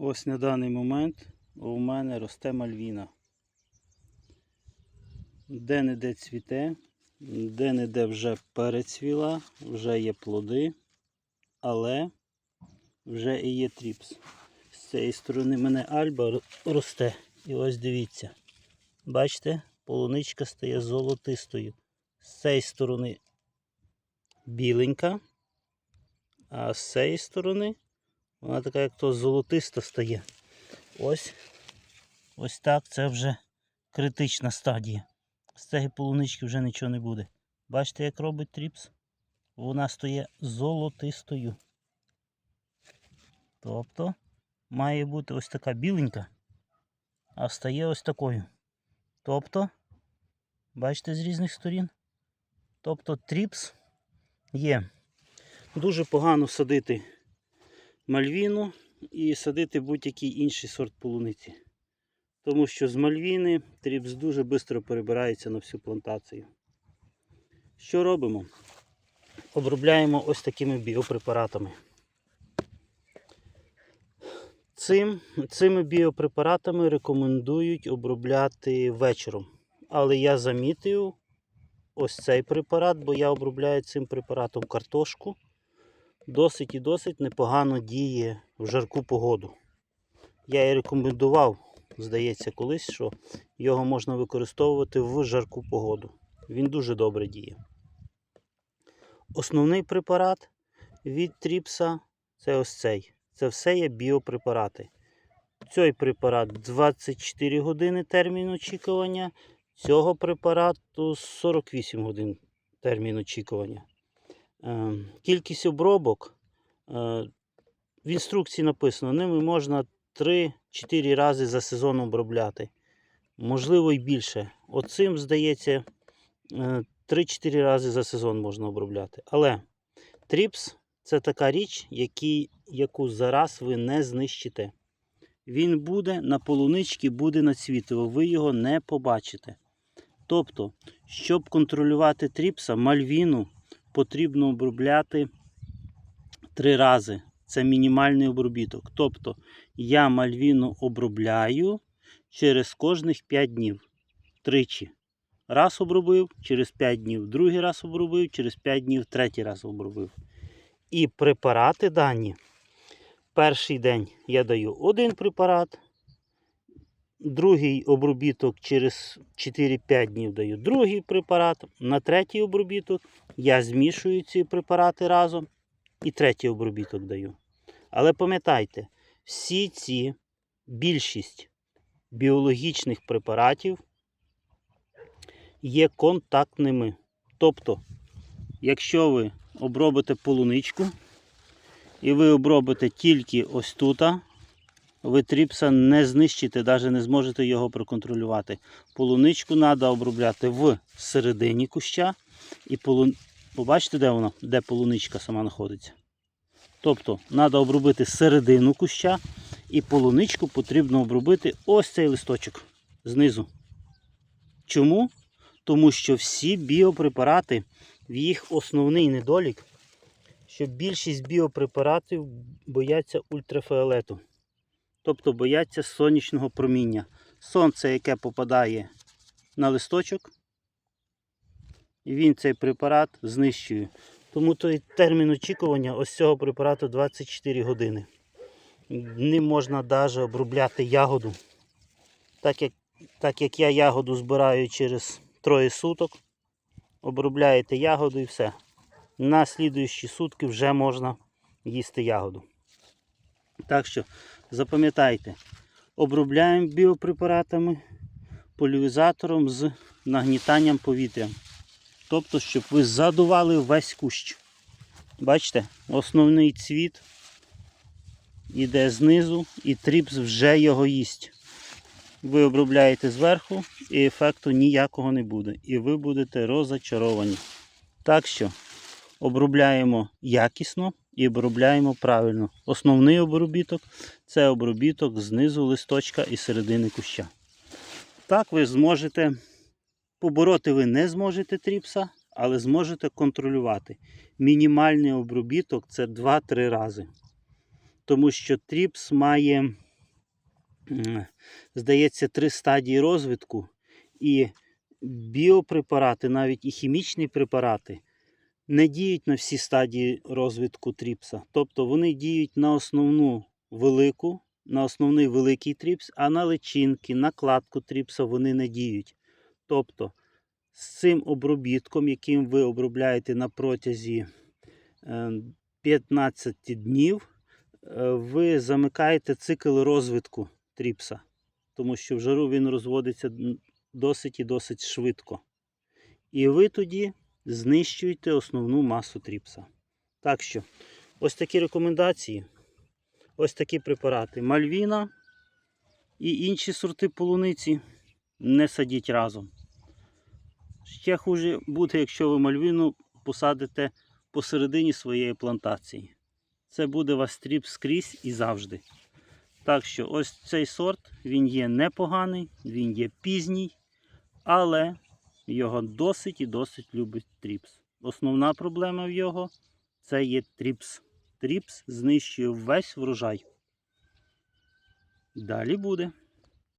Ось на даний момент у мене росте мальвіна. Де-не-де цвіте, де-не-де вже перецвіла, вже є плоди, але вже і є тріпс. З цієї сторони мене альба росте. І ось дивіться. Бачите, полуничка стає золотистою. З цієї сторони біленька, а з цієї сторони вона така, як то золотиста стає. Ось. Ось так це вже критична стадія. З цієї полунички вже нічого не буде. Бачите, як робить тріпс? Вона стає золотистою. Тобто має бути ось така біленька, а стає ось такою. Тобто, бачите з різних сторін? Тобто тріпс є. Дуже погано садити мальвіну і садити будь-який інший сорт полуниці. Тому що з мальвіни тріпс дуже швидко перебирається на всю плантацію. Що робимо? Обробляємо ось такими біопрепаратами. Цим, цими біопрепаратами рекомендують обробляти вечором. Але я замітив ось цей препарат, бо я обробляю цим препаратом картошку. Досить і досить непогано діє в жарку погоду. Я і рекомендував, здається, колись, що його можна використовувати в жарку погоду. Він дуже добре діє. Основний препарат від тріпса це ось цей. Це все є біопрепарати. Цей препарат 24 години термін очікування. Цього препарату 48 годин термін очікування. Е, Кількість обробок е, в інструкції написано, ними можна 3-4 рази за сезон обробляти. Можливо і більше. Оцим, здається, е, 3-4 рази за сезон можна обробляти. Але тріпс це така річ, який, яку зараз ви не знищите. Він буде на полуничці, буде на цвітово, ви його не побачите. Тобто, щоб контролювати тріпса, мальвіну потрібно обробляти три рази. Це мінімальний обробіток. Тобто, я мальвіну обробляю через кожних 5 днів. Тричі. Раз обробив, через 5 днів, другий раз обробив, через 5 днів, третій раз обробив. І препарати дані. Перший день я даю один препарат, другий обробіток через 4-5 днів даю другий препарат. На третій обробіток я змішую ці препарати разом і третій обробіток даю. Але пам'ятайте, всі ці більшість біологічних препаратів є контактними. Тобто, якщо ви обробите полуничку, і ви обробите тільки ось тут, ви тріпса не знищите, навіть не зможете його проконтролювати. Полуничку треба обробляти в середині куща. І полу... побачите, де вона, де полуничка сама знаходиться. Тобто, треба обробити середину куща, і полуничку потрібно обробити ось цей листочок знизу. Чому? Тому що всі біопрепарати, в їх основний недолік що більшість біопрепаратів бояться ультрафіолету, тобто бояться сонячного проміння. Сонце, яке попадає на листочок, і він цей препарат знищує. Тому той термін очікування ось цього препарату 24 години. Не можна навіть обробляти ягоду. Так як, так як я ягоду збираю через троє суток, обробляєте ягоду і все на слідуючі сутки вже можна їсти ягоду. Так що запам'ятайте, обробляємо біопрепаратами, поляризатором з нагнітанням повітря. Тобто, щоб ви задували весь кущ. Бачите, основний цвіт іде знизу і тріпс вже його їсть. Ви обробляєте зверху і ефекту ніякого не буде. І ви будете розочаровані. Так що обробляємо якісно і обробляємо правильно. Основний обробіток це обробіток знизу листочка і середини куща. Так ви зможете побороти ви не зможете тріпса, але зможете контролювати. Мінімальний обробіток це 2-3 рази. Тому що тріпс має здається, три стадії розвитку, і біопрепарати, навіть і хімічні препарати, не діють на всі стадії розвитку тріпса. Тобто вони діють на основну велику, на основний великий тріпс, а на личинки, на кладку тріпса вони не діють. Тобто з цим обробітком, яким ви обробляєте на протязі е, 15 днів, е, ви замикаєте цикл розвитку тріпса, тому що в жару він розводиться досить і досить швидко. І ви тоді знищуєте основну масу тріпса. Так що, ось такі рекомендації, ось такі препарати. Мальвіна і інші сорти полуниці не садіть разом. Ще хуже буде, якщо ви мальвіну посадите посередині своєї плантації. Це буде вас тріп скрізь і завжди. Так що ось цей сорт, він є непоганий, він є пізній, але його досить і досить любить тріпс. Основна проблема в його це є тріпс. Тріпс знищує весь врожай. Далі буде.